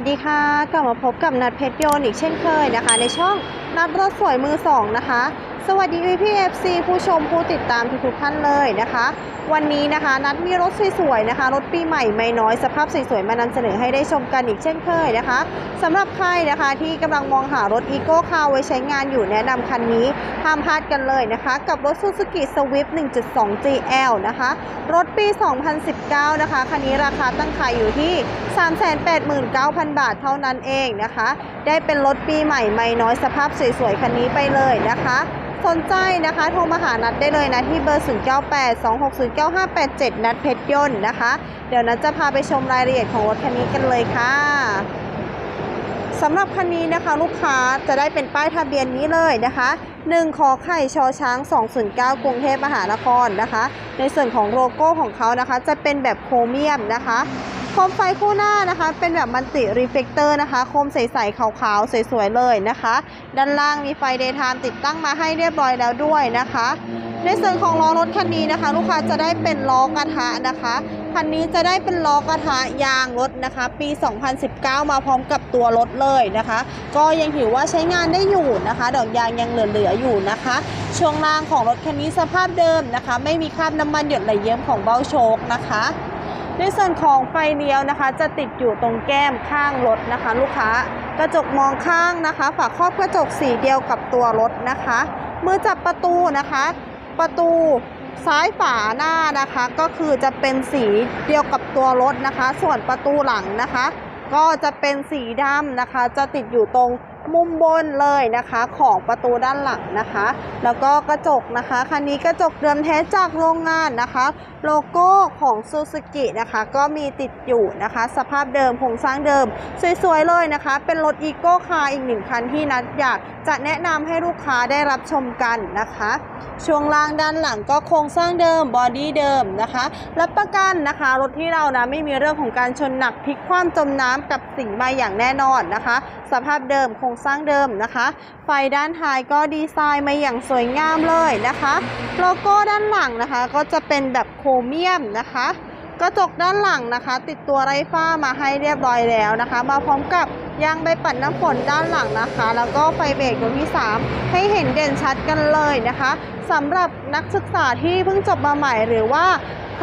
สวัสดีค่ะ กลับมาพบกับนัดเพชรโยนอีกเช่นเคยนะคะ ในช่องนัดรถสวยมือสองนะคะ สวัสดีพี่เอฟซีผู้ชมผู้ติดตามทุกๆท่านเลยนะคะ วันนี้นะคะนัดมีรถสวยๆนะคะ รถปีใหม่ไม่น้อยสภาพสวยๆมานำเสนอให้ได้ชมกันอีกเช่นเคยนะคะสำหรับใครนะคะที่กำลังมองหารถอีโก้คาร์ไว้ใช้งานอยู่แนะนำคันนี้ห้ามพลาดกันเลยนะคะ กับรถ Suzuki Swift 1.2 GL นะคะ รถปี 2019 นะคะคันนี้ราคาตั้งขายอยู่ที่ 389,000 บาทเท่านั้นเองนะคะได้เป็นรถปีใหม่ไม่น้อยสภาพสวยๆ คันนี้ไปเลยนะคะ สนใจนะคะโทรมาหานัดได้เลยนะ ที่เบอร์ 0982609587 นัดเพชรยนต์นะคะ เดี๋ยวนัดจะพาไปชมรายละเอียดของรถคันนี้กันเลยค่ะสำหรับคันนี้นะคะลูกค้าจะได้เป็นป้ายทะเบียนนี้เลยนะคะ1ขอไข่ชอช้าง 209 กรุงเทพมหานครนะคะ ในส่วนของโลโก้ของเขานะคะจะเป็นแบบโครเมียมนะคะ โคมไฟคู่หน้านะคะ เป็นแบบมันติรีเฟกเตอร์นะคะ โคมใสๆขาวๆ สวยๆ เลยนะคะ ด้านล่างมีไฟเดย์ไทม์ติดตั้งมาให้เรียบร้อยแล้วด้วยนะคะ ในส่วนของล้อรถคันนี้นะคะ ลูกค้าจะได้เป็นล้อกระทะนะคะคันนี้จะได้เป็นล้อกระทะยางรถนะคะ ปี 2019 มาพร้อมกับตัวรถเลยนะคะ ก็ยังถือว่าใช้งานได้อยู่นะคะ ดอกยางยังเหลือๆอยู่นะคะ ช่วงล่างของรถคันนี้สภาพเดิมนะคะ ไม่มีคราบน้ำมันหยดไหลเยิ้มของเบ้าโชคนะคะ ในส่วนของไฟเลี้ยวนะคะ จะติดอยู่ตรงแก้มข้างรถนะคะ ลูกค้ากระจกมองข้างนะคะ ฝาครอบกระจกสีเดียวกับตัวรถนะคะ มือจับประตูนะคะ ประตูซ้ายฝาหน้านะคะก็คือจะเป็นสีเดียวกับตัวรถนะคะ ส่วนประตูหลังนะคะ ก็จะเป็นสีดำนะคะ จะติดอยู่ตรง มุมบนเลยนะคะของประตูด้านหลังนะคะ แล้วก็กระจกนะคะคันนี้กระจกเดิมแท้จากโรงงานนะคะ โลโก้ของซูซูกินะคะ ก็มีติดอยู่นะคะ สภาพเดิมโครงสร้างเดิม สวยๆเลยนะคะ เป็นรถอีโก้คาร์อีกหนึ่งคันที่นัดอยากจะแนะนำให้ลูกค้าได้รับชมกันนะคะ ช่วงล่างด้านหลังก็โครงสร้างเดิมบอดี้เดิมนะคะรับประกันนะคะ รถที่เรานะไม่มีเรื่องของการชนหนักพลิกคว่ำจมน้ำกับสิ่งมาอย่างแน่นอนนะคะ สภาพเดิมโครงสร้างเดิมนะคะ ไฟด้านท้ายก็ดีไซน์มาอย่างสวยงามเลยนะคะโลโก้ด้านหลังนะคะ ก็จะเป็นแบบโครเมียมนะคะ กระจกด้านหลังนะคะ ติดตัวไรฟ้ามาให้เรียบร้อยแล้วนะคะ มาพร้อมกับยางใบปัดน้ำฝนด้านหลังนะคะ แล้วก็ไฟเบรกดวงที่ 3 ให้เห็นเด่นชัดกันเลยนะคะสำหรับนักศึกษาที่เพิ่งจบมาใหม่หรือว่า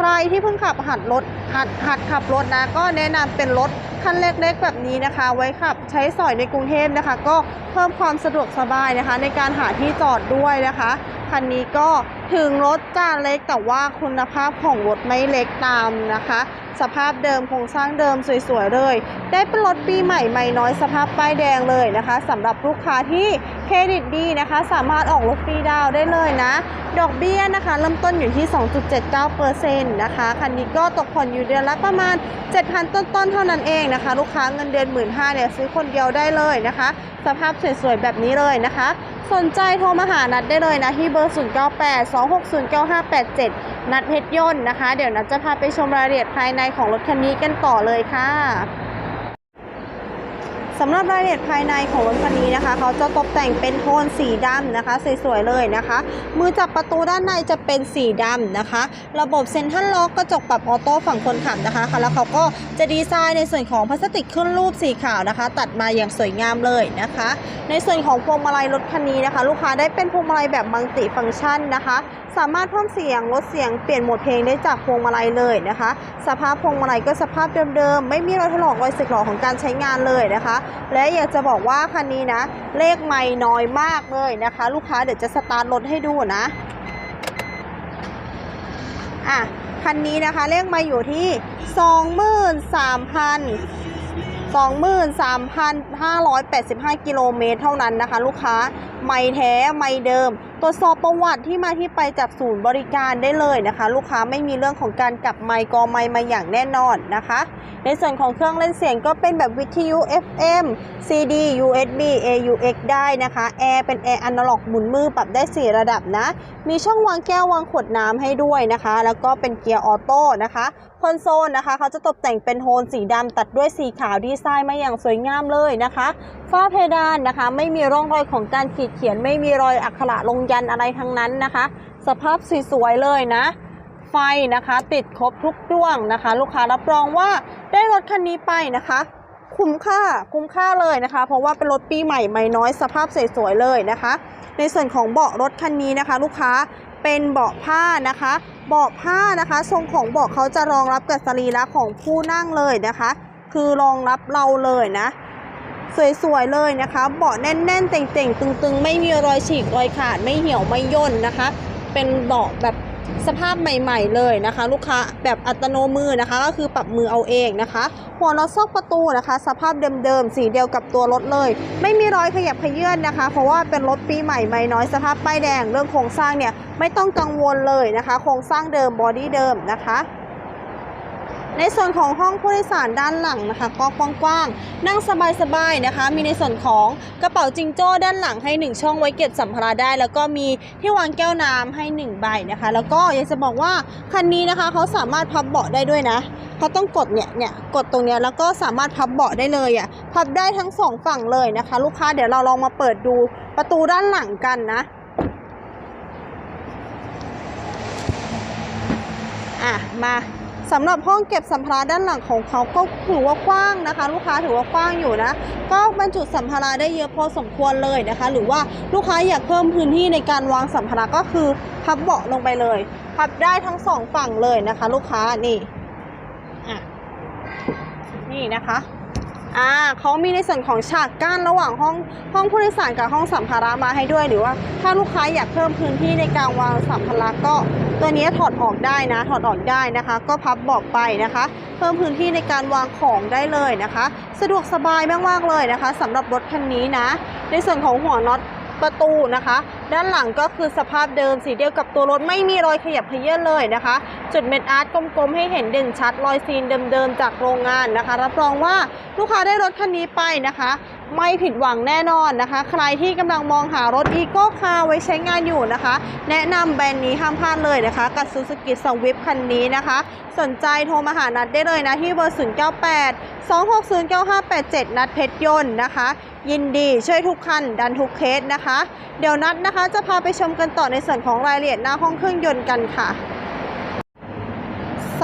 ใครที่เพิ่งขับหัดรถหัดหัดขับรถนะ ก็แนะนำเป็นรถคันเล็กๆแบบนี้นะคะ ไว้ขับใช้สอยในกรุงเทพนะคะ ก็เพิ่มความสะดวกสบายนะคะ ในการหาที่จอดด้วยนะคะคันนี้ก็ถึงรถจะเล็กแต่ว่าคุณภาพของรถไม่เล็กตามนะคะ สภาพเดิมโครงสร้างเดิมสวยๆเลย ได้เป็นรถปีใหม่ไม่น้อยสภาพป้ายแดงเลยนะคะสำหรับลูกค้าที่เครดิตดีนะคะ สามารถออกรถฟรีดาวได้เลยนะ ดอกเบี้ยนะคะ เริ่มต้นอยู่ที่ 2.79%นะคะคันนี้ก็ตกผ่อนอยู่เดือนละประมาณ 7,000 ต้นๆ เท่านั้นเองนะคะ ลูกค้าเงินเดือน 1 5ื่นเนี่ยซื้อคนเดียวได้เลยนะคะ สภาพสวยๆ แบบนี้เลยนะคะ สนใจโทรมาหานัดได้เลยนะ ที่เบอร์ 0982609587 นัดเพชรยนต์นะคะ เดี๋ยวนัดจะพาไปชมรายละเอียดภายในของรถคันนี้กันต่อเลยค่ะสำหรับรายละเอียดภายในของรถคันนี้นะคะ เขาจะตกแต่งเป็นโทนสีดำนะคะ สวยๆเลยนะคะ มือจับประตูด้านในจะเป็นสีดำนะคะ ระบบเซ็นทรัลล็อกกระจกปรับออโต้ฝั่งคนขับนะคะค่ะแล้วเขาก็จะดีไซน์ในส่วนของพลาสติกขึ้นรูปสีขาวนะคะ ตัดมาอย่างสวยงามเลยนะคะ ในส่วนของพวงมาลัยรถคันนี้นะคะ ลูกค้าได้เป็นพวงมาลัยแบบมัลติฟังก์ชันนะคะสามารถเพิ่มเสียงลดเสียงเปลี่ยนโหมดเพลงได้จากพวงมาลัยเลยนะคะ สภาพพวงมาลัยก็สภาพเดิมๆ ไม่มีรอยถลอกรอยสึกหรอของการใช้งานเลยนะคะ และอยากจะบอกว่าคันนี้นะ เลขไม่น้อยมากเลยนะคะ ลูกค้าเดี๋ยวจะสตาร์ทรถให้ดูนะอะคันนี้นะคะเลขไม่อยู่ที่ 23,000 23,585 กิโลเมตรเท่านั้นนะคะ ลูกค้า ไม่แท้ ไม่เดิม ตรวจสอบประวัติที่มาที่ไปจากศูนย์บริการได้เลยนะคะ ลูกค้าไม่มีเรื่องของการกลับไมค์กอไมค์มาอย่างแน่นอนนะคะ ในส่วนของเครื่องเล่นเสียงก็เป็นแบบวิทยุ FM CD USB AUX ได้นะคะแอร์เป็นแอร์อนาล็อกหมุนมือปรับได้ 4 ระดับนะ มีช่องวางแก้ววางขวดน้ำให้ด้วยนะคะ แล้วก็เป็นเกียร์ออโต้นะคะคอนโซลนะคะเขาจะตกแต่งเป็นโทนสีดำตัดด้วยสีขาวดีไซน์มาอย่างสวยงามเลยนะคะฝ้าเพดานนะคะ ไม่มีร่องรอยของการขีดเขียน ไม่มีรอยอักขระลงยันอะไรทั้งนั้นนะคะ สภาพสวยๆเลยนะ ไฟนะคะ ติดครบทุกดวงนะคะ ลูกค้ารับรองว่าได้รถคันนี้ไปนะคะ คุ้มค่าคุ้มค่าเลยนะคะ เพราะว่าเป็นรถปีใหม่ไม่น้อยสภาพสวยๆเลยนะคะ ในส่วนของเบาะรถคันนี้นะคะ ลูกค้าเป็นเบาะผ้านะคะ เบาะผ้านะคะ ทรงของเบาะเขาจะรองรับกับสรีระของผู้นั่งเลยนะคะ คือรองรับเราเลยนะ สวยๆเลยนะคะ เบาะแน่นๆเต่งๆ ตึงๆ ไม่มีรอยฉีกรอยขาดไม่เหี่ยวไม่ย่นนะคะ เป็นเบาะแบบสภาพใหม่ๆเลยนะคะ ลูกค้าแบบอัตโนมือนะคะ ก็คือปรับมือเอาเองนะคะ หัวน็อตซอกประตูนะคะ สภาพเดิมๆสีเดียวกับตัวรถเลย ไม่มีรอยขยับขยื่นนะคะ เพราะว่าเป็นรถปีใหม่ไม่น้อยสภาพป้ายแดงเรื่องโครงสร้างเนี่ยไม่ต้องกังวลเลยนะคะ โครงสร้างเดิมบอดี้เดิมนะคะ ในส่วนของห้องผู้โดยสารด้านหลังนะคะก็กว้างๆนั่งสบายๆนะคะ มีในส่วนของกระเป๋าจิงโจ้ด้านหลังให้ 1 ช่องไว้เก็บสัมภาระได้ แล้วก็มีที่วางแก้วน้ำให้ 1 ใบนะคะ แล้วก็อยากจะบอกว่าคันนี้นะคะเขาสามารถพับเบาะได้ด้วยนะเขาต้องกดเนี่ยเนี่ยกดตรงเนี้ยแล้วก็สามารถพับเบาะได้เลยอะพับได้ทั้งสองฝั่งเลยนะคะ ลูกค้าเดี๋ยวเราลองมาเปิดดูประตูด้านหลังกันนะอะมา สำหรับห้องเก็บสัมภาระด้านหลังของเขาก็ถือว่ากว้างนะคะ ลูกค้าถือว่ากว้างอยู่นะ ก็บรรจุสัมภาระได้เยอะพอสมควรเลยนะคะ หรือว่าลูกค้าอยากเพิ่มพื้นที่ในการวางสัมภาระก็คือพับเบาะลงไปเลยพับได้ทั้งสองฝั่งเลยนะคะ ลูกค้านี่อะนี่นะคะอ่าเขามีในส่วนของฉากกั้นระหว่างห้องห้องผู้โดยสารกับห้องสัมภาระมาให้ด้วยหรือว่า ถ้าลูกค้าอยากเพิ่มพื้นที่ในการวางสัมภาระก็ ตัวนี้ถอดออกได้นะถอดออกได้นะคะ ก็พับบอกไปนะคะ เพิ่มพื้นที่ในการวางของได้เลยนะคะ สะดวกสบายมากๆเลยนะคะสำหรับรถคันนี้นะ ในส่วนของหัวน็อตประตูนะคะ ด้านหลังก็คือสภาพเดิมสีเดียวกับตัวรถไม่มีรอยขยับเขยื่อนเลยนะคะ จุดเม็ดอาร์ตกลมๆให้เห็นเด่นชัดรอยซีนเดิมๆจากโรงงานนะคะ รับรองว่าลูกค้าได้รถคันนี้ไปนะคะ ไม่ผิดหวังแน่นอนนะคะ ใครที่กำลังมองหารถอีโก้คาไว้ใช้งานอยู่นะคะ แนะนำแบรนด์นี้ห้ามพลาดเลยนะคะ กับ Suzuki Swift คันนี้นะคะ สนใจโทรมาหานัดได้เลยนะ ที่เบอร์ 098 260 9587 นัดเพชรยนต์นะคะ ยินดีช่วยทุกคัน ดันทุกเคสนะคะ เดี๋ยวนัดนะคะจะพาไปชมกันต่อในส่วนของรายละเอียดหน้าห้องเครื่องยนต์กันค่ะ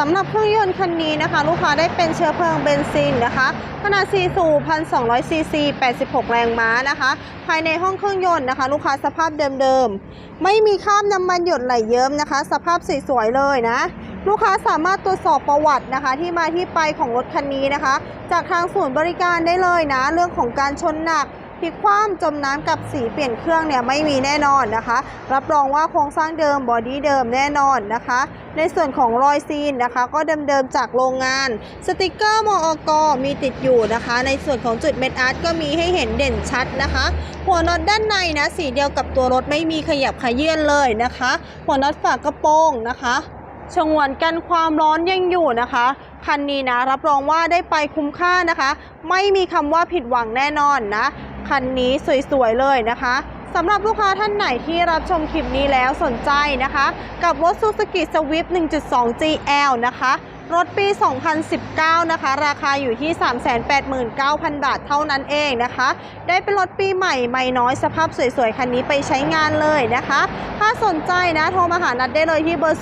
สำหรับเครื่องยนต์คันนี้นะคะ ลูกค้าได้เป็นเชื้อเพลิงเบนซินนะคะขนาด4สูบ1,200ซีซี86 แรงม้านะคะ ภายในห้องเครื่องยนต์นะคะ ลูกค้าสภาพเดิมๆ ไม่มีคราบน้ำมันหยดไหลเยิ้มนะคะ สภาพสวยๆเลยนะ ลูกค้าสามารถตรวจสอบประวัตินะคะ ที่มาที่ไปของรถคันนี้นะคะ จากทางศูนย์บริการได้เลยนะ เรื่องของการชนหนัก พลิกคว่ำจมน้ำกับสีเปลี่ยนเครื่องเนี่ยไม่มีแน่นอนนะคะ รับรองว่าโครงสร้างเดิมบอดี้เดิมแน่นอนนะคะ ในส่วนของรอยซีนนะคะ ก็เดิมๆจากโรงงาน สติกเกอร์มอกมีติดอยู่นะคะ ในส่วนของจุดเม็ดอาร์ตก็มีให้เห็นเด่นชัดนะคะ หัวน็อตด้านในนะสีเดียวกับตัวรถไม่มีขยับขยื่นเลยนะคะ หัวน็อตฝากระโปรงนะคะชงวนกันความร้อนยังอยู่นะคะคันนี้นะรับรองว่าได้ไปคุ้มค่านะคะ ไม่มีคำว่าผิดหวังแน่นอนนะ คันนี้สวยๆเลยนะคะสำหรับลูกค้าท่านไหนที่รับชมคลิปนี้แล้วสนใจนะคะ กับรถ Suzuki Swift 1.2 GL นะคะ รถปี 2019 นะคะ ราคาอยู่ที่ 389,000 บาทเท่านั้นเองนะคะ ได้เป็นรถปีใหม่ไม่น้อยสภาพสวยๆ คันนี้ไปใช้งานเลยนะคะ ถ้าสนใจนะ โทรมาหานัดได้เลยที่เบอร์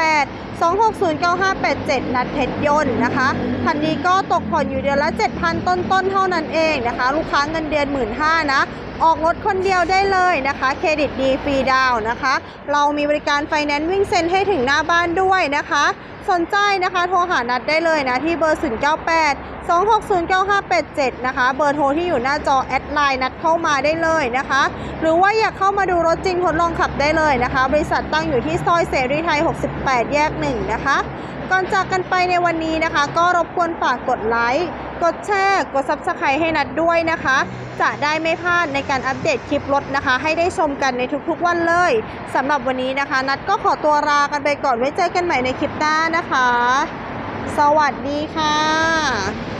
098 2609587 นัดเพชรยนต์นะคะคันนี้ก็ตกผ่อนอยู่เดือนละ 7,000 ต้นๆ เท่านั้นเองนะคะ ลูกค้าเงินเดือน 1 5ื่นนะออกรถคนเดียวได้เลยนะคะ เครดิตดีฟรีดาวนะคะ เรามีบริการไฟแนนซ์วิ่งเซ็นให้ถึงหน้าบ้านด้วยนะคะ สนใจนะคะ โทรหานัดได้เลยนะ ที่เบอร์ 098 2609587 นะคะ เบอร์โทรที่อยู่หน้าจอแอดไลน์นัดเข้ามาได้เลยนะคะ หรือว่าอยากเข้ามาดูรถจริงทดลองขับได้เลยนะคะ บริษัทตั้งอยู่ที่ซอยเสรีไทย 68 แยก 1 นะคะ ก่อนจากกันไปในวันนี้นะคะ ก็รบกวนฝากกดไลค์กดแชร์ กด Subscribe ให้นัดด้วยนะคะ จะได้ไม่พลาดในการอัปเดตคลิปรถนะคะ ให้ได้ชมกันในทุกๆวันเลยสำหรับวันนี้นะคะ นัดก็ขอตัวลากันไปก่อนไว้เจอกันใหม่ในคลิปหน้านะคะ สวัสดีค่ะ